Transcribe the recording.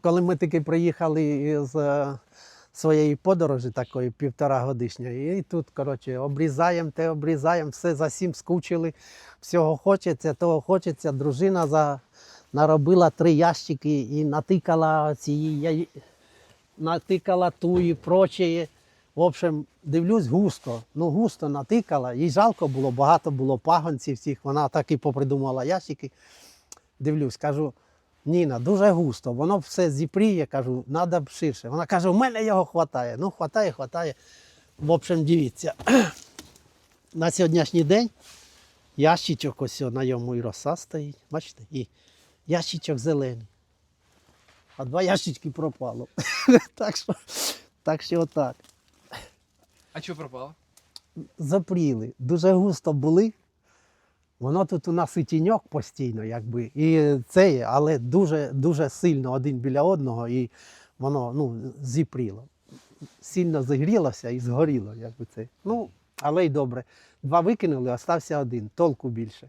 коли ми таки приїхали з е, своєї подорожі, такої півтора годишньої, і тут, коротше, обрізаємо, те обрізаємо, все за сім скучили, всього хочеться, того хочеться. Дружина за... наробила три ящики і натикала ці натикала ту і прочее. В общем, дивлюсь густо. Ну, густо натикала. Їй жалко було, багато було пагонців всіх. Вона так і попридумала ящики. Дивлюсь, кажу, Ніна, дуже густо, воно все зіпріє, кажу, треба ширше. Вона каже, у мене його хватає. Ну, хватає, хватає. В общем, дивіться. На сьогоднішній день ящичок ось на йому і роса стоїть. Бачите? І ящичок зелений. А два ящички пропало. так що, так що отак. А чого пропало? Запріли. Дуже густо були. Воно тут у нас і тіньок постійно, якби. І це але дуже, дуже сильно один біля одного, і воно ну, зіпріло. Сильно зігрілося і згоріло, якби це. Ну, але й добре. Два викинули, остався один, толку більше.